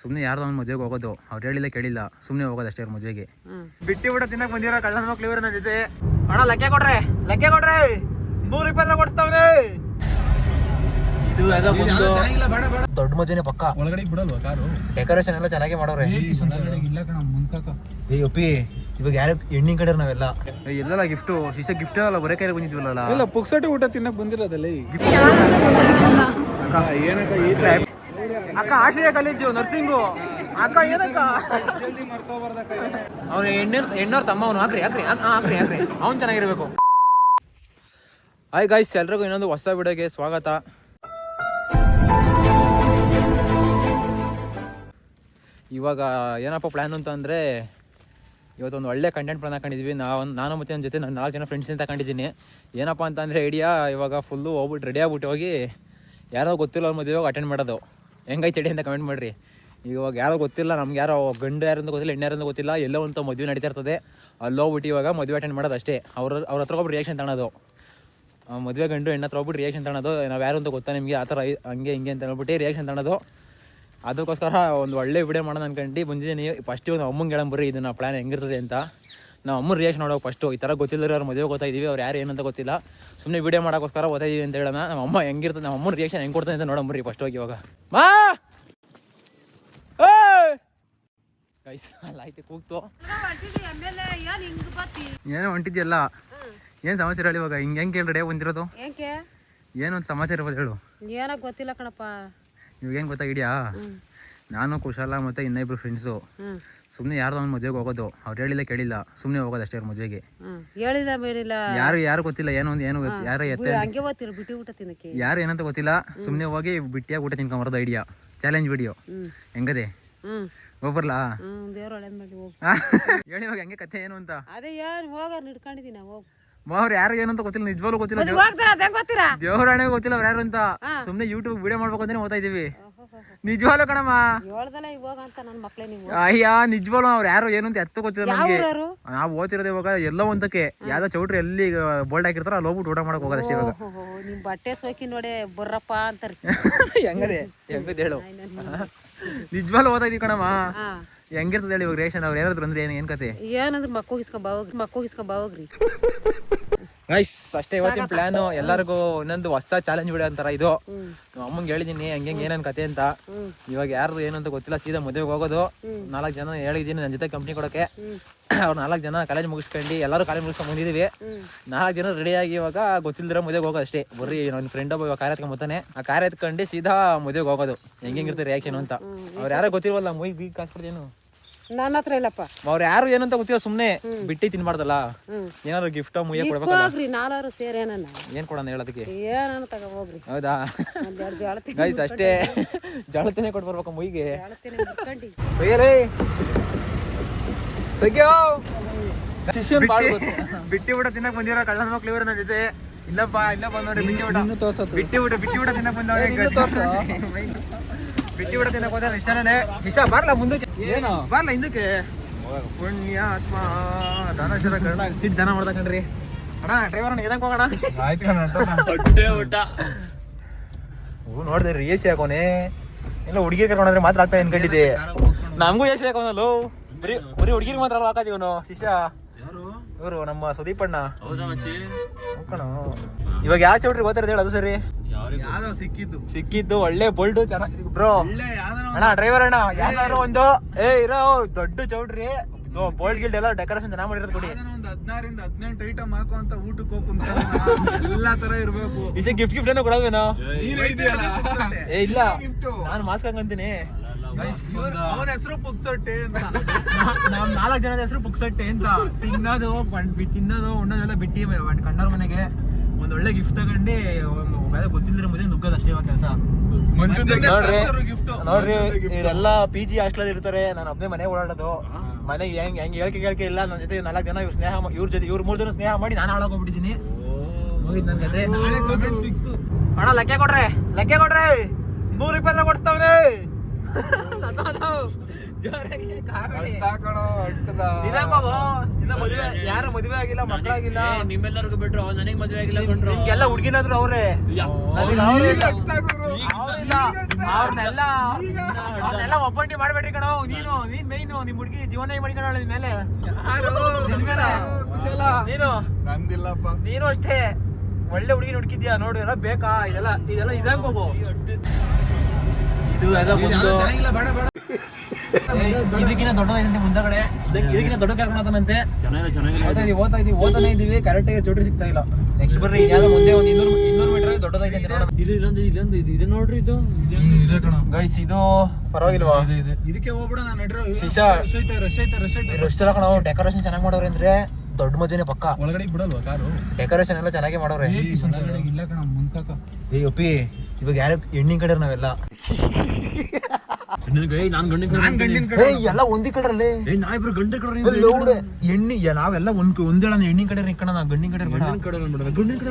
ಸುಮ್ಮನೆ ಯಾರ್ದೋ ಒಂದು ಮದುವೆಗೆ ಹೋಗೋದು. ಅವ್ರು ಹೇಳಿಲ್ಲ ಕೇಳಿಲ್ಲ. ಸುಮ್ಮನೆ ಹೋಗೋದು ಅಷ್ಟೇ ಅವ್ರ ಮದುವೆಗೆ. ಬಿಟ್ಟಿ ಬಿಡ ತಿನ್ನಕ್ ಬಂದಿರೋ ಕಳ್ಳನ ಮಕ್ಳು ಇವ್ರ ನನ್ನ ಜೊತೆ. ಅಣ್ಣ ಲಕ್ಕೆ ಕೊಡ್ರೆ. ಲಕ್ಕೆ ಕೊಡ್ರೆ. ನೂರ ಇಪ್ಪತ್ತರ ಕೊಡಿಸ್ತಾವ್ರೆ ದೊಡ್ಡ ಮದುವೆನೇ ಪಕ್ಕ? ಒಳಗಡೆ ಬಿಡಲ್ವಾ ಕಾರು? ಡೆಕೋರೇಷನ್ ಎಲ್ಲ ಚೆನ್ನಾಗಿ ಮಾಡೋರೆ ಇಲ್ಲ ಕಣ ಮುಂದ್ಕಾಕ. ಏ ಅಪ್ಪಿ ಇವಾಗ ಯಾರು ಹೆಣ್ಣಿನ ಕಡೆ ನಾವೆಲ್ಲ? ಎಲ್ಲ ಗಿಫ್ಟು? ಶಿಷ್ಯ ಗಿಫ್ಟ್ ಅಲ್ಲ ಬರೇ ಕೈಲಿ ಬಂದಿದ್ವಲ್ಲ ಇಲ್ಲ ಪುಕ್ಸಟಿ ಊಟ ತಿನ್ನಕ್ ಬಂದಿರೋದಲ್ಲ ಏನಕ್ಕ ಈ ಅಕ್ಕ, ಆಶ್ರಯ ಕಾಲೇಜು, ನರ್ಸಿಂಗು. ಅಕ್ಕ, ಏನಕ್ಕ? ಜಲ್ದಿ ಹೆಣ್ಣ ಹೆಣ್ಣವ್ರ ತಮ್ಮ ಅವನು ಹಾಕ್ರಿ ಹಾಕ್ರಿ ಹಾಕ್ರಿ ಹಾಕ್ರಿ. ಅವ್ನು ಚೆನ್ನಾಗಿರ್ಬೇಕು. ಹಾಯ್ ಗಾಯ್ಸ್ ಎಲ್ರಿಗೂ ಇನ್ನೊಂದು ಹೊಸ ವಿಡಿಯೋಗೆ ಸ್ವಾಗತ. ಇವಾಗ ಏನಪ್ಪ ಪ್ಲ್ಯಾನ್ ಅಂತ ಅಂದರೆ, ಇವತ್ತೊಂದು ಒಳ್ಳೆ ಕಂಟೆಂಟ್ ಪ್ಲಾನ್ ಹಾಕೊಂಡಿದ್ವಿ. ನಾವು, ನಾನು ಮತ್ತೆ ನನ್ನ ಜೊತೆ ನಾನು ನಾಲ್ಕು ಜನ ಫ್ರೆಂಡ್ಸ್ ಅಂತ ಹಾಕೊಂಡಿದ್ದೀನಿ. ಏನಪ್ಪ ಅಂತಂದರೆ ಐಡಿಯಾ ಇವಾಗ ಫುಲ್ಲು ಹೋಗ್ಬಿಟ್ಟು ರೆಡಿ ಆಗ್ಬಿಟ್ಟು ಹೋಗಿ, ಯಾರೋ ಗೊತ್ತಿಲ್ಲ ಅವ್ರ ಮದುವೆ ಅಟೆಂಡ್ ಮಾಡೋದು. ಹೆಂಗೈತೆ ಅಂತ ಕಮೆಂಟ್ ಮಾಡಿರಿ. ಇವಾಗ ಯಾರೋ ಗೊತ್ತಿಲ್ಲ, ನಮ್ಗೆ ಯಾರೋ ಗಂಡು ಯಾರು ಅಂತ ಗೊತ್ತಿಲ್ಲ, ಹೆಣ್ಣು ಯಾರು ಅಂತ ಗೊತ್ತಿಲ್ಲ, ಎಲ್ಲೋ ಒಂದು ಮದುವೆ ನಡೀತಾ ಇರ್ತದೆ. ಅಲ್ಲೋಗ್ಬಿಟ್ಟು ಇವಾಗ ಮದುವೆ ಅಟೆಂಡ್ ಮಾಡೋದು ಅಷ್ಟೇ. ಅವ್ರ ಅವ್ರ ಹತ್ರ ಒಬ್ಬರು ರಿಯಾಕ್ಷನ್ ತಗೊಳೋದು. ಆ, ಮದುವೆ ಗಂಡು ಹೆಣ್ಣು ಹತ್ರ ಹೋಗ್ಬಿಟ್ಟು ರಿಯಾಕ್ಷನ್ ತಗೊಳೋದು. ನಾವು ಯಾರು ಅಂತ ಗೊತ್ತಾ ನಿಮಗೆ? ಆ ಥರ ಹಂಗೆ, ಹಿಂಗೆ ಅಂತ ಹೇಳ್ಬಿಟ್ಟು ರಿಯಾಕ್ಷನ್ ತಗೊಳೋದು. ಅದಕ್ಕೋಸ್ಕರ ಒಂದು ಒಳ್ಳೆ ವಿಡಿಯೋ ಮಾಡೋಣ ಅನ್ಕೊಂಡು. ಬಂದಿದ್ದೀನಿ ಫಸ್ಟ್ ಒಂದು ಅಮ್ಮಂಗೆ ಹೇಳಂಬರಿ ಇದನ್ನು ಪ್ಲ್ಯಾನ್ ಹೆಂಗಿರ್ತದೆ ಅಂತ. ನಾವು ಅಮ್ಮನ ರಿಯಾಕ್ಷನ್ ನೋಡೋ ಫಸ್ಟು ಈ ಥರ ಗೊತ್ತಿಲ್ಲದ್ರೆ ಅವ್ರ ಮದುವೆ ಗೊತ್ತಾ ಇದೀವಿ ಅವ್ರು ಯಾರು ಏನಂತ ಗೊತ್ತಿಲ್ಲ. ಸುಮ್ಮನೆ ವಿಡಿಯೋ ಮಾಡೋಕ್ಕೋಸ್ಕರ ಓದ್ತಾ ಇದೀವಿ ಅಂತ ಹೇಳೋಣ. ನಮ್ಮ ಅಮ್ಮ ಹೆಂಗಿರ್ತದೆ ನಮ್ಮ ಅಮ್ಮನ ರಿಯಾಕ್ಷನ್ ಹೆಂಗೆ ಕೊಡ್ತಾನೆ ಅಂತ ನೋಡಂಬರ್ರಿ ಫಸ್ಟ್ ಹೋಗಿ ಇವಾಗ. ಮಾ ಗೈಸ್ ಅಲ್ಲ ಆಯ್ತು ಕೂಗ್ತು. ಏನೋ ಹೊಂಟಿದ್ಯಲ್ಲ? ಏನು ಸಮಾಚಾರ ಹೇಳಿ ಇವಾಗ? ಹಿಂಗೆ ಹೆಂಗೆ ರೆಡಿ ಬಂದಿರೋದು? ಏಕೆ ಏನೊಂದು ಸಮಾಚಾರ ಇರೋದು ಹೇಳು. ಏನೋ ಗೊತ್ತಿಲ್ಲ ಕಣಪ್ಪ. ಇವಾಗ ಏನು ಗೊತ್ತಾಗಿದ್ಯಾ? ನಾನು ಕುಶಾಲ ಮತ್ತು ಇನ್ನಿಬ್ರು ಫ್ರೆಂಡ್ಸು ಸುಮ್ಮನೆ ಯಾರ್ದೋ ಒಂದು ಮದುವೆಗೆ ಹೋಗೋದು. ಅವ್ರು ಹೇಳಿಲ್ಲ ಕೇಳಿಲ್ಲ. ಸುಮ್ಮನೆ ಹೋಗೋದು ಅಷ್ಟೇ ಅವ್ರ ಮದುವೆಗೆ. ಹೇಳಿದ ಮೇಲಿಲ್ಲ. ಯಾರು ಯಾರು ಗೊತ್ತಿಲ್ಲ ಏನೋ ಒಂದು ಏನು ಗೊತ್ತು ಯಾರು ಎತ್ತೆ ಹಂಗೆ ಓದ್ತಿರ ಬಿಟ್ಟು ಊಟ ತಿನ್ನಕ್ಕೆ. ಯಾರು ಏನಂತ ಗೊತ್ತಿಲ್ಲ. ಸುಮ್ಮನೆ ಹೋಗಿ ಬಿಟ್ಟಿಯಾಗಿ ಊಟ ತಿನ್ಕೊಂಬರೋದು ಐಡಿಯಾ ಚಾಲೆಂಜ್ ವಿಡಿಯೋ ಹ್ಮ್. ಹೆಂಗದೆ? ಹ್ಮ್. ಹೋಗ್ಬರ್ಲಾ? ಹ್ಮ್ ದೇವ್ರ ಒಳ್ಳೇದ್ ಮಾಡಿ ಹೋಗು. ಹೇಳಿ ಇವಾಗ ಹೆಂಗೆ ಕಥೆ ಏನು ಅಂತ. ಅದೇ ಹೋಗಾರ ಹೋಗು. ಅವ್ರು ಯಾರು ಏನಂತ ಗೊತ್ತಿಲ್ಲ ನಿಜವಾಗ್ಲೂ ಗೊತ್ತಿಲ್ಲ. ಹೋಗ್ತಾರ ಅದ್ ದೇವರಾಣೆ ಗೊತ್ತಿಲ್ಲ ಅವ್ರು ಯಾರು ಅಂತ. ಸುಮ್ನೆ ಸುಮ್ಮನೆ ಯೂಟ್ಯೂಬ್ ವಿಡಿಯೋ ಮಾಡ್ಬೇಕು ಅಂತಾನೆ ಓದ್ತಾ ಇದೀವಿ. ನಿಜವಾಗ್ಲೂ ಕಣಮ್ಮ. ಹೇಳ್ದಲ್ಲ ಇವಾಗ ಅಂತ ನನ್ನ ಮಕ್ಳೇ ನೀವು. ಅಯ್ಯ ನಿಜವಾಗ್ಲೂ ಅವ್ರು ಯಾರು ಏನು ಅಂತ ಎತ್ತು ಗೊತ್ತಿಲ್ಲ ನಮ್ಗೆ. ನಾವು ಓದ್ತಿರೋದು ಇವಾಗ ಎಲ್ಲೋ ಒಂದಕ್ಕೆ. ಯಾವ್ದೋ ಚೌಟ್ರಿ ಎಲ್ಲಿ ಬೋಲ್ಡ್ ಹಾಕಿರ್ತಾರೋ ಅಲ್ಲಿ ಹೋಗ್ಬಿಟ್ಟು ಊಟ ಮಾಡಕ್ ಹೋಗೋದಷ್ಟೇ ಇವಾಗ. ನಿಮ್ ಬಟ್ಟೆ ಸೋಕಿ ನೋಡಿ ಬರ್ರಪ್ಪ ಅಂತಾರೆ. ಹೆಂಗದೆ? ಹೆಂಗದ ಹೇಳು. ನಿಜವಾಗ್ಲೂ ಓದ್ತಾ ಇದೀವಿ ಕಣಮ್ಮ. ಹೆಂಗಿರ್ತದೆ ಹೇಳಿ ಇವಾಗ ರೇಷನ್ ಅವ್ರು ಏನಾದ್ರು ಅಂದ್ರೆ ಏನ್ ಏನ್ ಕತೆ? ಏನಂದ್ರೆ ಮಕ್ಕಳು ಇಸ್ಕೊಂಡ್ ಬಾವಗ್ರಿ ಮಕ್ಕಳು ಇಸ್ಕೊಂಡ್ ಬಾವಗ್ರಿ ಗೈಸ್ ಅಷ್ಟೇ ಇವತ್ತಿನ ಪ್ಲಾನ್ ಎಲ್ಲರಿಗೂ ಇನ್ನೊಂದು ಹೊಸ ಚಾಲೆಂಜ್ ವಿಡಿಯೋ ಅಂತಾರ ಇದು. ಅಮ್ಮಂಗೆ ಹೇಳಿದೀನಿ ಹಂಗೆ ಏನೇನ್ ಕತೆ ಅಂತ. ಇವಾಗ ಯಾರು ಏನು ಅಂತ ಗೊತ್ತಿಲ್ಲ ಸೀದಾ ಮದುವೆಗೆ ಹೋಗೋದು. ನಾಲ್ಕು ಜನ ಹೇಳಿದ್ದೀನಿ ನನ್ನ ಜೊತೆ ಕಂಪ್ನಿ ಕೊಡೋಕೆ ಅವ್ರ ನಾಲ್ಕು ಜನ ಕಾಲೇಜ್ ಮುಗಿಸ್ಕೊಂಡು ಎಲ್ಲರೂ ಕಾಲೇಜ್ ಮುಗಿಸ್ಕೊಂಡು ಬಂದಿದ್ದೀವಿ ನಾಲ್ಕು ಜನ ರೆಡಿಯಾಗಿ ಇವಾಗ ಗೊತ್ತಿಲ್ದಿರೋ ಮದುವೆಗೆ ಹೋಗೋದು ಅಷ್ಟೇ. ಬರ್ರಿ ನನ್ನ ಫ್ರೆಂಡ್ ಒಬ್ಬ ಇವಾಗ ಕಾರ್ ಎತ್ಕೊಂಡ್ ಬರ್ತಾನೆ. ಆ ಕಾರ್ಯ ಎತ್ಕೊಂಡು ಸೀದಾ ಮದುವೆಗೆ ಹೋಗೋದು. ಹೆಂಗೆ ಹೆಂಗಿರುತ್ತೆ ರಿಯಾಕ್ಷನ್ ಅಂತ. ಅವ್ರು ಯಾರೋ ಗೊತ್ತಿಲ್ವಲ್ಲ ಮುಯ್ ಬೀಗ್ ಕಾಸ್ಬಿಡ್ತೇನು ನನ್ನ ಹತ್ರ ಇಲ್ಲಪ್ಪ. ಅವ್ರು ಯಾರು ಏನಂತ ಗೊತ್ತಿಲ್ಲ ಸುಮ್ನೆ ಬಿಟ್ಟಿ ತಿನ್ಬಾರ್ದಲ್ಲ. ಹ್ಮ್. ಏನಾದ್ರು ಗಿಫ್ಟ್ ಮುಯ್ಯ ಕೊಡ್ಬೇಕು ಹೋಗ್ರಿ ನಾಲ್ವರು ಸೇರೇನ ಏನ್ ಕೊಡೋಣ ಹೇಳೋದಕ್ಕೆ ಏನನ್ನ ತಗೋ ಹೋಗ್ರಿ ಹೌದಾ ಗೈಸ್ ಅಷ್ಟೇ. ಜಳತನೆ ಕೊಟ್ಬರ್ಬೇಕು ಮುಯ್ಗೆ. ತೆಗಿಯಲೇ ತೆಗಿಯೋ. ಶಿಷ್ಯನ್ ಬಿಟ್ಟಿ ಊಟ ತಿನ್ನಕ್ ಬಂದಿರೋ ಕಳ್ಳನ ಮಕ್ಳು ಇವ್ರ ನನ್ನ ಜೊತೆ. ಇಲ್ಲಪ್ಪ ಇಲ್ಲಪ್ಪ ನೋಡಿ ಬಿಟ್ಟಿ ಊಟ. ಬಿಟ್ಟಿ ಊಟ ಬಿಟ್ಟಿ ಊಟ ತಿನ್ನಕ್ ಬಂದವ್ರೆ ಬಿಟ್ಟಿ ಬಿಡ ತಿನ್ನಕ್ ಹೋದ್ರೆ ಇಷ್ಟನೇ ಶಿಶಾ ಬರಲ್ಲ ಮುಂದಕ್ಕೆ. ಏನು? ಬರಲ್ಲ ಹಿಂದಕ್ಕೆ. ಪುಣ್ಯಾತ್ಮ ದಾನಶರ ಕನ್ನಡ ಸಿಟ್ ದಾನ ಮಾಡ್ದ ಕಣ್ರಿ. ಅಣ್ಣ ಡ್ರೈವರ್ ಅಣ್ಣ ಏನಕ್ಕೆ ಹೋಗೋಣ? ಆಯ್ತು ಊಟ. ಹ್ಞೂ ನೋಡಿದೆ ರೀ ಎ ಸಿ ಹಾಕೋನೆ. ಇಲ್ಲ ಹುಡುಗಿರ್ ಕರ್ಕೊಂಡ್ರೆ ಮಾತ್ರ ಆಗ್ತಾ ಅನ್ಕೊಂಡಿದ್ದೆ. ನಮಗೂ ಎ ಸಿ ಹಾಕೋನಲ್ಲೋ. ಬರೀ ಬರೀ ಹುಡುಗಿರ್ ಮಾತ್ರ ಹಾಕಾದಿ ಇವನು ಶಿಷ್ಯ? ಇವರು ನಮ್ಮ ಸುದೀಪ್ ಅಣ್ಣ. ಹೋಗ್ಕಣ ಇವಾಗ ಯಾವ ಚೌಟ್ರಿ ಓದ್ತಾರೆ ಹೇಳು ಅದು ಸರಿ? ಯಾವ್ದೋ ಸಿಕ್ಕಿದ್ದು. ಸಿಕ್ಕಿದ್ದು ಒಳ್ಳೆ ಬೋಲ್ಡು ಚೆನ್ನಾಗಿ ಬ್ರೋ. ಒಳ್ಳೆ ಯಾವ್ದಾರ ಅಣ್ಣ ಡ್ರೈವರ್ ಅಣ್ಣ ಯಾವ್ದಾದ್ರು ಒಂದು ಏ ಇರೋ ದೊಡ್ಡ ಚೌಟ್ರಿ. ಬೋಲ್ಡ್ ಗಿಲ್ಡ್ ಎಲ್ಲ ಡೆಕೋರೇಷನ್ ಚೆನ್ನಾಗಿ ಮಾಡಿರೋದು ಕೊಡಿ ಒಂದು ಒಂದ್ ಹದಿನಾರಿಂದ ಹದಿನೆಂಟು ಐಟಮ್ ಹಾಕೋ ಅಂತ ಊಟಕ್ಕೆ ಹೋಗ್ ಕುಂತ ಎಲ್ಲಾ ತರ ಇರಬೇಕು. ಈಚೆ ಗಿಫ್ಟ್ ಗಿಫ್ಟ್ ಏನೋ ಕೊಡೋದೇನೋ ನೀನೇ ಇದೆಯಲ್ಲ? ಏ ಇಲ್ಲ. ಗಿಫ್ಟ್ ನಾನು ಮಾಸ್ಕ್ ಹಂಗಂತೀನಿ. ಅವನ ಹೆಸರು ಪುಕ್ಸಟ್ಟೆ ಅಂತ. ನಾವ್ ನಾಲ್ಕು ಜನದ ಹೆಸರು ಪುಕ್ಸಟ್ಟೆ ಅಂತ. ತಿನ್ನೋದು ತಿನ್ನೋದು ಉಣ್ಣೋದೆಲ್ಲ ಬಿಟ್ಟು ಕಣ್ಣವ್ರ ಮನೆಗೆ. ಒಂದ್ ಒಳ್ಳೆ ಗಿಫ್ಟ್ ತಗೊಂಡು ಗೊತ್ತಿಲ್ಲದಿರೋ ಮುಂದೆ ನುಗ್ಗದ ಅಷ್ಟೇ ಇವಾಗ ಕೆಲಸ. ನೋಡ್ರಿ ಗಿಫ್ಟ್ ನೋಡ್ರಿ ಇವರೆಲ್ಲ ಪಿ ಜಿ ಹಾಸ್ಟೆಲ್ ಇರ್ತಾರೆ. ನಾನು ಒಬ್ಬನೇ ಮನೆ ಓಡಾಡೋದು. ಮನೆ ಹೆಂಗ್ ಹೆಂಗ್ ಹೇಳ್ಕೆ ಕೇಳ್ಕೆ ಇಲ್ಲ. ನನ್ನ ಜೊತೆ ನಾಲ್ಕು ಜನ ಇವ್ರು ಸ್ನೇಹ ಇವ್ರ ಜೊತೆ ಇವ್ರ ಮೂರ್ ಜನ ಸ್ನೇಹ ಮಾಡಿ ನಾನು ಹಾಳಾಗೋಗ್ಬಿಟ್ಟಿದ್ದೀನಿ. ಹೋಗಿದ್ ನನ್ ಕತೆ. ಕಮೆಂಟ್ಸ್ ಫಿಕ್ಸ್ ಅಣ್ಣ ಲೆಕ್ಕ ಕೊಡ್ರೆ. ಲೆಕ್ಕ ಕೊಡ್ರೆ. ನೂರು ಇಪ್ಪತ್ತರ ಕೊಡಿಸ್ತಾವ್ರೆ ಯಾರು ಮದುವೆ ಆಗಿಲ್ಲ ಮಕ್ಕಳಾಗಿಲ್ಲ? ನಿಮ್ಮೆಲ್ಲರಿಗೂ ಬಿಟ್ರು ನನಗೆ ಮದುವೆ ಆಗಿಲ್ಲ ಕೊಂಡ್ರು ಎಲ್ಲ ಹುಡುಗಿನಾದ್ರು ಅವ್ರೆ? ಅವ್ರನ್ನೆಲ್ಲ ಅವ್ರನ್ನೆಲ್ಲ ಒಬ್ಬಂಟಿ ಮಾಡ್ಬೇಡ್ರಿ ಕಣೋ. ನೀನು ನೀನ್ ಮೈನು ನಿಮ್ ಹುಡುಗಿ ಜೀವನ ಮಾಡಿಕೊಂಡ ಮೇಲೆ? ನಿನ್ ಮೇಲೆ. ನೀನು? ನಂದಿಲ್ಲಪ್ಪ. ನೀನು ಅಷ್ಟೇ. ಒಳ್ಳೆ ಹುಡುಗಿ ಹುಡುಕಿದ್ಯಾ? ನೋಡು ಎಲ್ಲ ಬೇಕಾ? ಇದೆಲ್ಲ ಇದೆಲ್ಲ ಇದಂಗ್ ಹೋಗು ಇದಕ್ಕಿಂತ ದೊಡ್ಡದಾಗಿದೆ ಮುಂದಗಡೆ? ಇದಕ್ಕಿಂತ ದೊಡ್ಡ ಕರ್ಕೊಂಡಂತೆ ಓದ್ತಾ ಇದೀವಿ ಓದ್ತಾ ಇದೀವಿ ಓದ್ತಾನೆ ಇದೀವಿ. ಕರೆಕ್ಟ್ ಆಗಿ ಚೋಟ್ರಿ ಸಿಗ್ತಾ ಇಲ್ಲ. ನೆಕ್ಸ್ಟ್ ಬರ್ರಿ ಯಾವ್ದೋ ಮುಂದೆ ಒಂದು ಇನ್ನೂರು ಇನ್ನೂರು ಮೀಟರ್ ದೊಡ್ಡದಾಗಿದೆ ಇದು ಇಲ್ಲೊಂದು ಇಲ್ಲೊಂದು ಇದು ಇದು ನೋಡ್ರಿ ಇದು. ಇದೆ ಕಣ. ಗೈಸ್ ಇದು ಪರವಾಗಿಲ್ವಾ? ಇದಕ್ಕೆ ಹೋಗ್ಬಿಡ ನಾನು ನಡ್ರ ಶಿಶಾ. ರಶ್ ಐತೆ ರಶ್ ಐತೆ ಐತೆ ಡೆಕೋರೇಷನ್ ಚೆನ್ನಾಗಿ ಮಾಡೋರೆ ಅಂದ್ರೆ ದೊಡ್ಡ ಮದುವೆ ಪಕ್ಕ. ಒಳಗಡೆ ಬಿಡಲ್ವಾ ಕಾರು? ಡೆಕೋರೇಷನ್ ಎಲ್ಲ ಚೆನ್ನಾಗಿ ಮಾಡೋರೆ. ಇಲ್ಲ ಕಣ ಮುಂದ್ಕಾಕ ಏ ಒಪ್ಪಿ ಇವಾಗ ಯಾರು ಹೆಣ್ಣಿನ ಕಡೆ ನಾವೆಲ್ಲ. ಕಡೆ ಎಲ್ಲ ಒಂದಿ ಕಡ್ರಲ್ಲಿ ಏ ನಾ ಇಬ್ರು ಗಂಡ ಕಡೆ ಎಣ್ಣಿ ನಾವೆಲ್ಲ ಒಂದ್ ಒಂದೇಳ ಹೆಣ್ಣಿನ ಕಡೆ ನಿಕ್ಕಣ ನಾ ಗಂಡಿನ ಕಡೆ ಬೇಡ. ಕಡೆ ಬೇಡ. ಗಂಡಿನ ಕಡೆ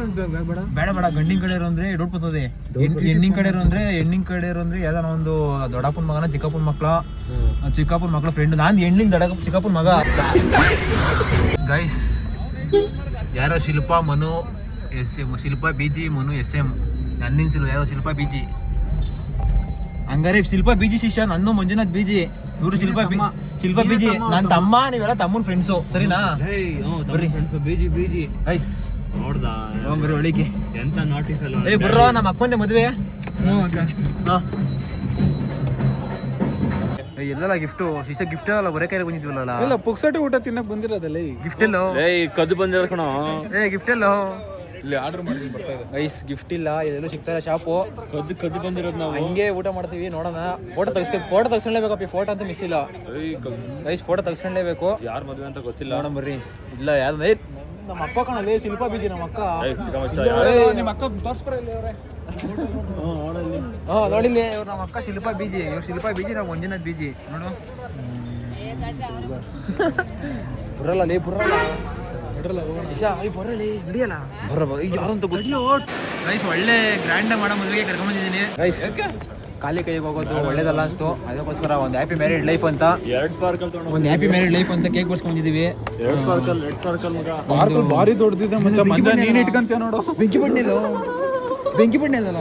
ಬೇಡ ಬೇಡ. ಗಂಡಿನ ಕಡೆ ಅಂದ್ರೆ ದೊಡ್ಡಪತ್ತದೆ ಹೆಣ್ಣಿನ ಕಡೆ ಅಂದ್ರೆ ಹೆಣ್ಣಿನ ಕಡೆ ಅಂದ್ರೆ ಯಾವ್ದಾನ ಒಂದು ದೊಡ್ಡಪ್ಪನ ಮಗನ ಚಿಕ್ಕಪ್ಪನ ಮಕ್ಳ. ಚಿಕ್ಕಪ್ಪನ ಮಕ್ಳ ಫ್ರೆಂಡ್ ನಾನ್ ಹೆಣ್ಣಿನ ದೊಡ್ಡ ಚಿಕ್ಕಪ್ಪನ ಮಗ. ಗೈಸ್ ಯಾರೋ Shilpa Manu S M Shilpa B G Manu S M. ನನ್ನಿನ Shilpa ಯಾರು ಶಿಲ್ಪ ಬಿ ಜಿ ಹಂಗಾರೆ ಶಿಲ್ಪ ಬಿ ಜಿ ಶಿಷ್ಯ ನನ್ನ ಮಂಜುನಾಥ್ ಬಿ ಜಿ ಇವರು Shilpa B Shilpa B G ನನ್ನ ತಮ್ಮ ನೀವೆಲ್ಲ ತಮ್ಮನ ಫ್ರೆಂಡ್ಸು ಸರಿನಾ? ಬರ್ರಿ. ಫ್ರೆಂಡ್ಸ್ ಬೀಜಿ ಬೀಜಿ ಗೈಸ್ ನೋಡ್ದಾ? ಬರ್ರಿ ಒಳಿಕೆ ಎಂತ ನೋಟಿಸ್ ಅಲ್ಲ ಏ ಬರ್ರೋ ನಮ್ಮ ಅಕ್ಕಂದೆ ಮದುವೆ. ಎಲ್ಲಲ್ಲ ಗಿಫ್ಟು ಶಿಷ್ಯ ಗಿಫ್ಟ್ ಅಲ್ಲ ಬರೇ ಕೈಲಿ ಬಂದಿದ್ವಲ್ಲ ಇಲ್ಲ ಪುಕ್ಸಟಿ ಊಟ ತಿನ್ನಕ್ ಬಂದಿರೋದಲ್ಲ ಗಿಫ್ಟ್ ಎಲ್ಲೋ? ಏಯ್ ಕದ್ದು ಬಂದಿರ ಕಣೋ. ಏ ಗಿಫ್ಟ್ ಎಲ್ಲೋ? ಇಲ್ಲಿ ಆರ್ಡರ್ ಮಾಡಿ ಬರ್ತಾ ಇದೆ. ಗೈಸ್ ಗಿಫ್ಟ್ ಇಲ್ಲ ಇದೆಲ್ಲ ಸಿಗ್ತಾ ಇಲ್ಲ ಶಾಪು. ಕದ್ದು ಕದ್ದು ಬಂದಿರೋದು ನಾವು. ಹಂಗೆ ಊಟ ಮಾಡ್ತೀವಿ ನೋಡೋಣ. ಫೋಟೋ ತೆಗಿಸ್ಕೊ ಫೋಟೋ ತೆಗಿಸ್ಕೊಳ್ಳೇಬೇಕಪ್ಪ ಫೋಟೋ ಅಂತ ಮಿಸ್ ಇಲ್ಲ. ಏಯ್ ಗೈಸ್ ಫೋಟೋ ತೆಗಿಸ್ಕೊಳ್ಳೇಬೇಕು ಯಾರು ಮದುವೆ ಅಂತ ಗೊತ್ತಿಲ್ಲ. ನೋಡೋಣ ಬರ್ರಿ. ಇಲ್ಲ ಯಾರು ನಮ್ಮ ಅಪ್ಪ ಕಣಲೇ ಶಿಲ್ಪ ಬೀಜಿ ನಮ್ಮ ಅಕ್ಕ. ನಿಮ್ಮ ಅಕ್ಕ ತೋರ್ಸ್ಬರ ಇಲ್ಲಿ ಅವ್ರೆ. ಹಾ ನೋಡಿಲ್ಲಿ ಇವ್ರು ನಮ್ಮ ಅಕ್ಕ ಶಿಲ್ಪ ಬೀಜಿ ಇವ್ರು ಶಿಲ್ಪ ಬೀಜಿ ನಾವು ಮಂಜುನಾಥ್ ಬೀಜಿ ನೋಡು ಬರಲ್ಲ ಲೇ ಬರಲ್ಲ ಗೈಸ್ ಒಳ್ಳೆ ಗ್ರ್ಯಾಂಡ್ ಮಾಡೋ ಮದುವೆಗೆ ಕರ್ಕೊಂಡ್ಬಂದಿದ್ದೀನಿ ಗೈಸ್ ಖಾಲಿ ಕೈಗೆ ಹೋಗೋದು ಒಳ್ಳೇದಲ್ಲ ಅನ್ಸ್ತು ಅದಕ್ಕೋಸ್ಕರ ಒಂದು ಹ್ಯಾಪಿ ಮ್ಯಾರಿಡ್ ಲೈಫ್ ಅಂತ. ಎರಡ್ ಸ್ಪಾರ್ಕಲ್ ಒಂದು ಹ್ಯಾಪಿ ಮ್ಯಾರಿಡ್ ಲೈಫ್ ಅಂತ ಕೇಕ್ ಬರ್ಸ್ಕೊಂಡಿದೀವಿ ಎರಡ್ ಸ್ಪಾರ್ಕಲ್ ಎರಡ್ ಸ್ಪಾರ್ಕಲ್ ಮಗ. ಭಾರಿ ದೊಡ್ಡದಿದೆ ಮಚ್ಚ ಮಧ್ಯ ನೀನ್ ಇಟ್ಕಂತೀಯ ನೋಡು. ಬೆಂಕಿ ಬಣ್ಣೆಲ್ಲ ಬೆಂಕಿ ಬಣ್ಣೆಲ್ಲ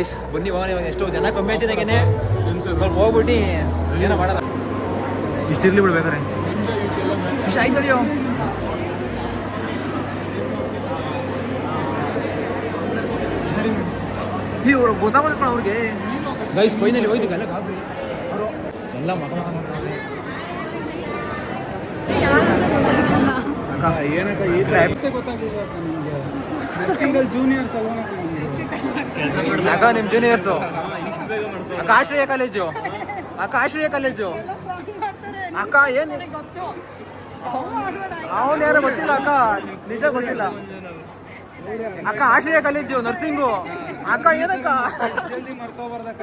ಐಸ್ ಬನ್ನಿ ಹೋಗೋಣ ಇವಾಗ ಎಷ್ಟೋ ಜನ ಕಮ್ಮಿ ಆಯ್ತಿದಾಗೇನೆ. ಸ್ವಲ್ಪ ಹೋಗ್ಬಿಟ್ಟು ಏನೋ ಮಾಡಲ್ಲ. ಇಷ್ಟಿರ್ಲಿ ಬಿಡ್ಬೇಕಾರೆ. ಇಷ್ಟ ಆಯ್ತು ನೋಡಿಯೋ ಇವ್ರು ಅವ್ರಿಗೆ. ಗೈಸ್ ಫೈನಲಿ ಹೋಯ್ತು ಗಲ್ಲ ಗಾಬರಿ ಅವರು ಎಲ್ಲ ಮಗ ಮಗ ಮಾಡ್ತಾರೆ ಏನಕ್ಕ ಈ ಟೈಪ್ಸೇ ಗೊತ್ತಾಗಿಲ್ಲ ನಿಮಗೆ. ಸಿಂಗಲ್ ಜೂನಿಯರ್ಸ್ ಅಲ್ವಾ ಅಕ್ಕ ನಿಮ್ ಜೂನಿಯರ್ಸು ಅಕ್ಕ ಆಶ್ರಯ ಕಾಲೇಜು. ಅಕ್ಕ ಆಶ್ರಯ ಕಾಲೇಜು. ಅಕ್ಕ ಏನ್ ಅವನು ಯಾರು ಗೊತ್ತಿಲ್ಲ ಅಕ್ಕ. ನಿಜ ಗೊತ್ತಿಲ್ಲ. ಅಕ್ಕ ಆಶ್ರಯ ಕಾಲೇಜು ನರ್ಸಿಂಗು. ಅಕ್ಕ ಏನಕ್ಕ? ಜಲ್ದಿ ಮರ್ತೋಬಾರ್ದಕ್ಕ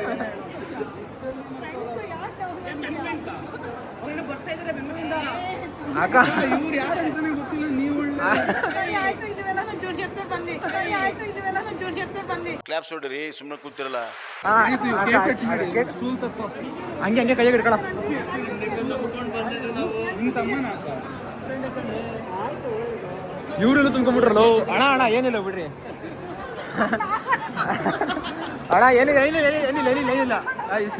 ಅಕ್ಕ. ಇವ್ರು ಯಾರಂತಾನೆ ಗೊತ್ತಿಲ್ಲ ನೀವು ಕ್ಲಾಪ್ಸ್ ಹೊಡ್ರಿ ಸುಮ್ಮನೆ ಕೂತಿರಲ್ಲ. ಹಂಗೆ ಹಂಗೆ ಕೈಯಾಗ ಹಿಡ್ಕೊಳ ಇವ್ರೆಲ್ಲ ತುಂಬ್ಕೊಂಡ್ಬಿಟ್ರಲ್ಲ? ಅಣ್ಣ ಅಣ್ಣ ಏನಿಲ್ಲ ಬಿಡ್ರಿ. ಅಣ್ಣ ಏನಿಲ್ಲ ಏನಿಲ್ಲ ಏನಿಲ್ಲ ಏನಿಲ್ಲ ಏನಿಲ್ಲ ಏನಿಲ್ಲ ಆಯ್ಸ್.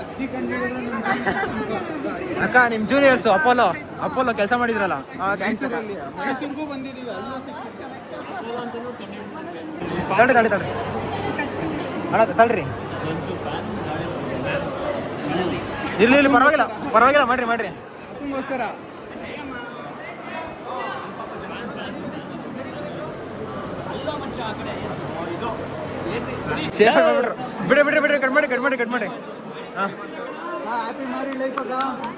ಅಜ್ಜಿ ಕಂಡಿಡಿದ್ರೆ ನಿಮ್ ಅಕ್ಕ ನಿಮ್ ಜೂನಿಯರ್ಸ್ ಅಪೋಲೋ ಅಪೋಲೋ ಕೆಲಸ ಮಾಡಿದ್ರಲ್ಲ? ತಳ್ರಿ ತಳ್ರಿ ತಳ್ರಿ ಅಣ್ಣ ತಳ್ರಿ ಇರ್ಲಿ ಇರ್ಲಿ ಪರವಾಗಿಲ್ಲ. ಪರವಾಗಿಲ್ಲ ಮಾಡ್ರಿ ಮಾಡ್ರಿ. ಬಿಡ್ರಿ ಬಿಡ್ರಿ ಬಿಡ್ರಿ ಕಟ್ ಮಾಡಿ ಕಟ್ ಮಾಡಿ ಕಟ್ ಮಾಡಿ. ಹಾಂ. ಹ್ಯಾಪಿ ಮ್ಯಾರಿ ಲೈಫ್ ಅಕ್ಕ.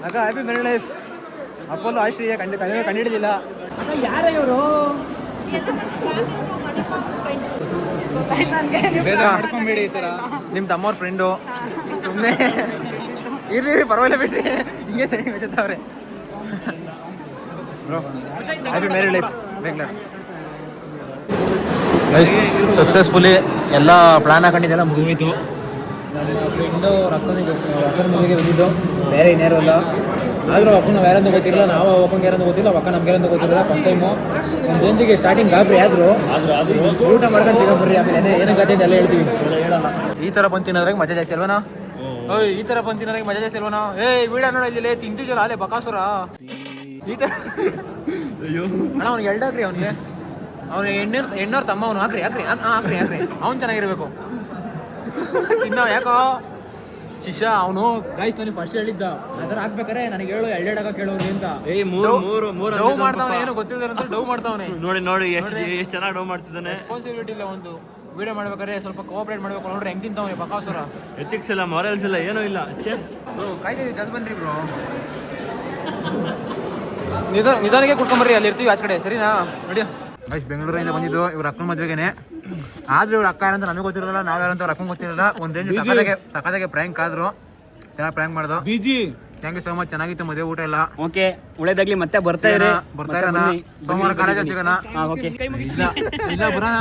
ಅಕ್ಕ ಹ್ಯಾಪಿ ಮೆರಿ ಲೈಫ್ ಅಪೋಲೋ ಆಶ್ರೀಯ ಕಂಡು ಕಂಡು ಕಂಡಿಡಿದಿಲ್ಲ ಇವರು? ಮಾಡ್ಕೊಂಬೇಡಿ ಈ ನಿಮ್ಮ ತಮ್ಮವ್ರ ಫ್ರೆಂಡು ಸುಮ್ಮನೆ ಇರ್ಲಿ ಪರವಾಗಿಲ್ಲ ಬಿಡ್ರಿ. ಹಿಂಗೆ ಸರಿ ಗೊತ್ತಾವ್ರೆ happy married life Bengaluru. Successfully ಎಲ್ಲ ಪ್ಲಾನ್ ಹಾಕೊಂಡಿದ್ದೆಲ್ಲ ಮುಗಿದೋಯ್ತು ಫ್ರೆಂಡು ರಕ್ಕನಿಗೆ ಅಕ್ಕನ ಮನೆಗೆ ಬಂದಿದ್ದು. ಬೇರೆ ಇನ್ಯಾರು ಅಲ್ಲ ಆದರೂ ಅಪ್ಪನ ನಾವು ಯಾರಂತ ಗೊತ್ತಿರಲಿಲ್ಲ ನಾವು ಅಕ್ಕಂಗೆ ಯಾರಂತ ಗೊತ್ತಿಲ್ಲ ಅಕ್ಕ ನಮ್ಗೆ ಯಾರಂತ ಗೊತ್ತಿರಲಿಲ್ಲ ಫಸ್ಟ್ ಟೈಮು ನಮ್ಮ ರೇಂಜಿಗೆ ಸ್ಟಾರ್ಟಿಂಗ್ ಗಾಬರಿ ಆದರೂ ಊಟ ಮಾಡ್ಕೊಂಡು ಸಿಗಬ್ರಿ ಆಮೇಲೆ ಏನೇ ಏನೇ ಗತಿ ಎಲ್ಲ ಹೇಳ್ತೀವಿ. ಈ ಥರ ಬಂದು ತಿನ್ನೋದ್ರಾಗ ಮಜಾ ಜಾಸ್ತಿ ಅಲ್ವನಾ? ಓಯ್ ಈ ಥರ ಬಂದು ತಿನ್ನೋದ್ರಾಗ ಮಜಾ ಜಾಸ್ತಿ ಅಲ್ವನಾ? ಏಯ್ ವಿಡಿಯೋ ನೋಡ ಇಲ್ಲಿ ತಿಂತಿದ್ಯಲ್ಲ ಅಲ್ಲೇ ಬಕಾಸುರ. ಈ ಥರ ಅಣ್ಣ ಅವ್ನಿಗೆ ಎಲ್ಡಾಕ್ರಿ ಅವನಿಗೆ. ಅವ್ನು ಎಣ್ಣೆ ಎಣ್ಣೋರ್ ತಮ್ಮ ಅವ್ನು ಹಾಕ್ರಿ ಹಾಕ್ರಿ ಹಾಕ್- ಹಾಕ್ರಿ ಹಾಕ್ರಿ ಅವ್ನು ಚೆನ್ನಾಗಿರ್ಬೇಕು. ತಿನ್ನ ಯಾಕೋ? ಶಿಶ ಅವನು ಗೈಸ್ ನನಗೆ ಫಸ್ಟ್ ಹೇಳಿದ್ದ. ಅದರ ಹಾಕ್ಬೇಕಾರೆ ನನಗೆ ಹೇಳು ಎಳ್ಳೆಡಾಗ ಕೇಳೋರು ಅಂತ. ಏಯ್ ಮೂರು ಮೂರು ಮೂರು ಡೌ ಮಾಡ್ತಾವನೆ ಏನು ಗೊತ್ತಿಲ್ಲ ಅಂತ ಡೌ ಮಾಡ್ತಾವನೆ ನೋಡಿ ನೋಡಿ ಎಷ್ಟು ಎಷ್ಟು ಚೆನ್ನಾಗಿ ಡೌ ಮಾಡ್ತಿದ್ದಾನೆ. ರೆಸ್ಪಾನ್ಸಿಬಿಲಿಟಿ ಇಲ್ಲ ಒಂದು. ವಿಡಿಯೋ ಮಾಡ್ಬೇಕಾದ್ರೆ ಸ್ವಲ್ಪ ಕೋಆಪರೇಟ್ ಮಾಡ್ಬೇಕು ನೋಡ್ರಿ ಹೆಂಗ್ ತಿಂತಾವನೆ ಬಕಾಸುರ. ಎಥಿಕ್ಸ್ ಇಲ್ಲ ಮಾರಲ್ಸ್ ಇಲ್ಲ ಏನೂ ಇಲ್ಲ. ಬ್ರೋ ಕಾಯ್ತಿದ್ದೀವಿ ಜಲ್ದಿ ಬನ್ರಿ ಬ್ರೋ. ನಿಧಾನ ನಿಧಾನಕ್ಕೆ ಕುಡ್ಕೊಂಬರ್ರಿ ಅಲ್ಲಿ ಇರ್ತೀವಿ ಆಚೆ ಕಡೆ. ಸರಿನಾ? ನೋಡಿ ಗೈಸ್ ಬೆಂಗಳೂರಿಂದ ಬಂದಿದ್ದು ಇವ್ರ ಅಕ್ಕನ ಮದ್ವೆಗೆನೆ. ಆದ್ರೆ ಇವ್ರ ಅಕ್ಕ ಯಾರಂತ ನಮಗೆ ಗೊತ್ತಿರಲ್ಲ ನಾವ್ ಯಾರಂತ ಅವ್ರ ಅಕ್ಕಂಗೆ ಗೊತ್ತಿರಲ್ಲ. ಒಂದ್ ರೇಂಜ್ ಪ್ರ್ಯಾಂಕ್ ಆದ್ರು. ಚೆನ್ನಾಗಿ prank ಮಾಡ್ದು. Busy. Thank you so much ಚೆನ್ನಾಗಿತ್ತು ಮದುವೆ ಊಟ ಎಲ್ಲ. ಓಕೆ ಒಳ್ಳೇದಾಗ್ಲಿ ಮತ್ತೆ ಬರ್ತಾ ಇರಿ. ಬರ್ತಾ ಇರೋಣ. ಸೋಮವಾರ ಕಾಲೇಜ್ ಸಿಗೋಣ. ಓಕೆ ಇಲ್ಲ ಇಲ್ಲ ಬರೋಣ.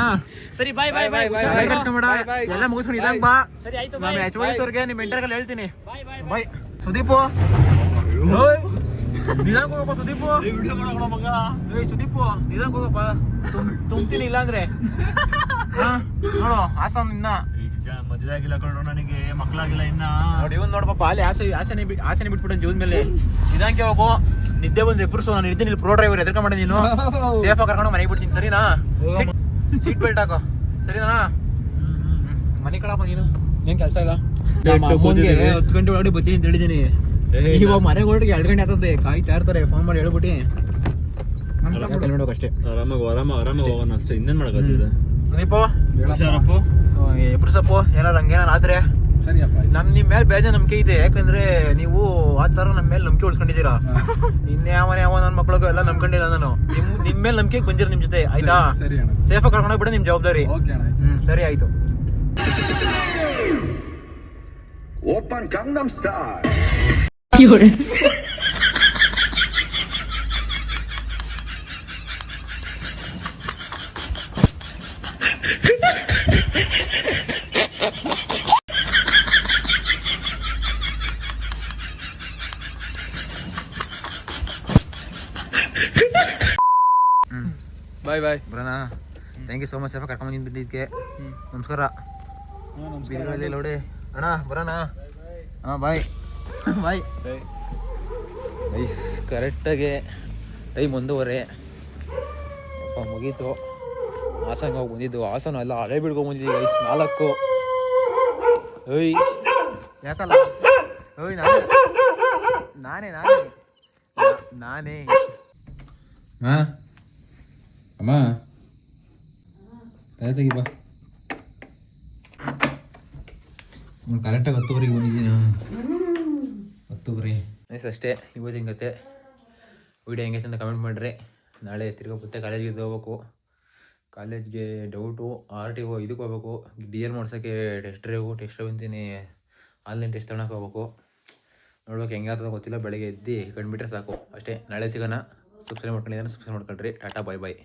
ಸರಿ ಬಾಯ್ ಬಾಯ್ ಬಾಯ್ ಬಾಯ್. ಎಲ್ಲ ಮುಗಿಸ್ಕೊಂಡು ಇಲ್ಲಂಗ್ ಬಾ. ಸರಿ ಆಯ್ತು ನಾನು ಎಚ್ ವೈಸ್ ಅವ್ರಿಗೆ ನಿಮ್ಮ ಇಂಟರ್ಗಲ್ಲಿ ಹೇಳ್ತೀನಿ. ಬಾಯ್ ಸುದೀಪು. ನಿಧಾನಕ್ಕೆ ಹೋಗಪ್ಪ ಸುದೀಪು. ಏ ಸುದೀಪು ನಿಧಾನ ಹೋಗಪ್ಪ ತುಂಬ್ತೀನಿ ಇಲ್ಲಾಂದ್ರೆ. ಹಾ ನೋಡು ಆಸಾಮ್ ಇನ್ನ. ಮದುವೆ ಆಗಿಲ್ಲ ಕಣೋ ನನಗೆ ಮಕ್ಕಳಾಗಿಲ್ಲ ಇನ್ನ. ನೋಡಿ ಇವನ್ ನೋಡಪ್ಪ ಅಲ್ಲಿ ಆಸೆ ಆಸೆನೆ ಬಿಟ್ ಆಸೆನೆ ಬಿಟ್ಬಿಟ್ಟು ಜೀವನ ಮೇಲೆ. ನಿಧಾನಕ್ಕೆ ಹೋಗು. ನಿದ್ದೆ ಬಂದು ಎಬ್ಬರ್ಸು ನಾನು ಇದ್ದೀನಿ ಇಲ್ಲಿ ಪ್ರೋ ಡ್ರೈವರ್ ಎದ್ರಕೊಂಡೆ ನೀನು. ಸೇಫ್ ಆಗಿ ಕರ್ಕೊಂಡು ಮನೆಗೆ ಬಿಡ್ತೀನಿ ಸರಿನಾ? ಸೀಟ್ ಬೆಲ್ಟ್ ಹಾಕೋ. ಸರಿನಾ? ಮನೆ ಕಡಪ್ಪ ನೀನು. ಏನ್ ಕೆಲಸ ಇಲ್ಲ? ಹತ್ತು ಗಂಟೆ ಒಳಗಡೆ ಬರ್ತೀನಿ ಅಂತ ಹೇಳಿದ್ದೀನಿ ಇವಾಗ ಮನೆಗೆ ಹೊರಟಿಗೆ ಎರಡು ಗಂಟೆ ಆಗ್ತದೆ ಕಾಯ್ತಾ ಇರ್ತಾರೆ ಫೋನ್ ಮಾಡಿ ಹೇಳ್ಬಿಟ್ಟು. ಅಷ್ಟೇ. ಆರಾಮಾಗಿ ಆರಾಮ ಆರಾಮಾಗಿ ಹೋಗೋಣ ಅಷ್ಟೇ. ಇನ್ನೇನ್ ಮಾಡಕತ್ತಿದೆ ದೀಪೋ? ಹುಷಾರಪ್ಪ? ಎಬ್ರಸಪ್ಪು ಏನಾರು ಹಂಗೇನಾರು ಆದ್ರೆ? ಸರಿಯಪ್ಪ ನಮ್ ನಿಮ್ ಮೇಲೆ ಬೇಜ ನಂಬಿಕೆ ಇದೆ. ಯಾಕಂದ್ರೆ ನೀವು ಆ ತರ ನಮ್ ಮೇಲೆ ನಂಬಿಕೆ ಉಳ್ಸ್ಕೊಂಡಿದ್ದೀರಾ? ಇನ್ಯಾವ ಯಾವ ನನ್ನ ಮಕ್ಳಿಗೂ ಎಲ್ಲ ನಂಬ್ಕೊಂಡಿಲ್ಲ ನಾನು. ನಿಮ್ ನಿಮ್ ಮೇಲೆ ನಂಬಿಕೆ ಬಂದಿರ ನಿಮ್ ಜೊತೆ ಆಯ್ತಾ? ಸೇಫ್ ಆಗಿ ಕರ್ಕೊಂಡು ಬಿಡ ನಿಮ್ ಜವಾಬ್ದಾರಿ. ಹ್ಮ್ ಸರಿ ಆಯ್ತು. Open Gangnam Style. Bye bye ಬರೋಣ thank you so much safe ಕರ್ಕೊಂಡು ಬಂದಿದ್ದಕ್ಕೆ ನಮಸ್ಕಾರ ಬೀದಿಗಳಲ್ಲಿ ಲೋಡೆ ಅಣ್ಣ ಬರೋಣ ಹಾಂ ಬಾಯ್ ಬಾಯ್ ಐಸ್ ಕರೆಕ್ಟಾಗಿ ಐ ಮುಂದುವರೆ ಅಪ್ಪ ಮುಗೀತು ಹಾಸನ್ಗೆ ಹೋಗಿ ಬಂದಿದ್ದು ಹಾಸನ ಎಲ್ಲ ಹಳೆ ಬಿಡ್ಕೊಂಡು ಬಂದಿದ್ದೀವಿ ಐಸ್ ನಾಲ್ಕು ಓಯ್ ಯಾಕಲ್ಲ ಓಯ್ ನಾನೇ ನಾನೇ ನಾನೇ ನಾ- ನಾನೇ ಹಾಂ ಅಮ್ಮ ತಲೆ ತೆಗಿ ಬಾ ಕರೆಕ್ಟಾಗಿ ಹತ್ತುವರೆಗೆ ಬಂದಿದ್ದೀನಿ ಹತ್ತುವರೆ ನೈಸ್ ಅಷ್ಟೇ, ಇವತ್ತಿನ ಕತೆ. ವಿಡಿಯೋ ಹೆಂಗೆ ಅಂತ ಕಮೆಂಟ್ ಮಾಡಿರಿ. ನಾಳೆ ತಿರ್ಗಾ ಮತ್ತೆ ಕಾಲೇಜ್ಗೆ ಹೋಗ್ಬೇಕು. ಕಾಲೇಜ್ಗೆ ಡೌಟು ಆರ್ ಟಿ ಓ ಇದಕ್ಕೆ ಹೋಗ್ಬೇಕು. ಎಲ್ ಮಾಡ್ಸೋಕ್ಕೆ ಟೆಸ್ಟ್ ಡ್ರೈವು ಟೆಸ್ಟ್ ಅಂತೀನಿ. ಆನ್ಲೈನ್ ಟೆಸ್ಟ್ ತಗೊಳಕ್ಕೆ ಹೋಗ್ಬೇಕು. ನೋಡ್ಬೇಕು ಹೆಂಗೆ ಆಗ್ತದೆ ಗೊತ್ತಿಲ್ಲ. ಬೆಳಗ್ಗೆ ಎದ್ದು ಕಂಡುಬಿಟ್ರೆ ಸಾಕು. ಅಷ್ಟೇ, ನಾಳೆ ಸಿಗೋಣ. ಸಬ್ಸ್ಕ್ರೈಬ್ ಮಾಡ್ಕೊಂಡಿದ್ದಾನೆ ಸಬ್ಸ್ಕ್ರೈಬ್ ಮಾಡ್ಕೊಳ್ರಿ. ಟಾಟಾ ಬಾಯ್ ಬಾಯ್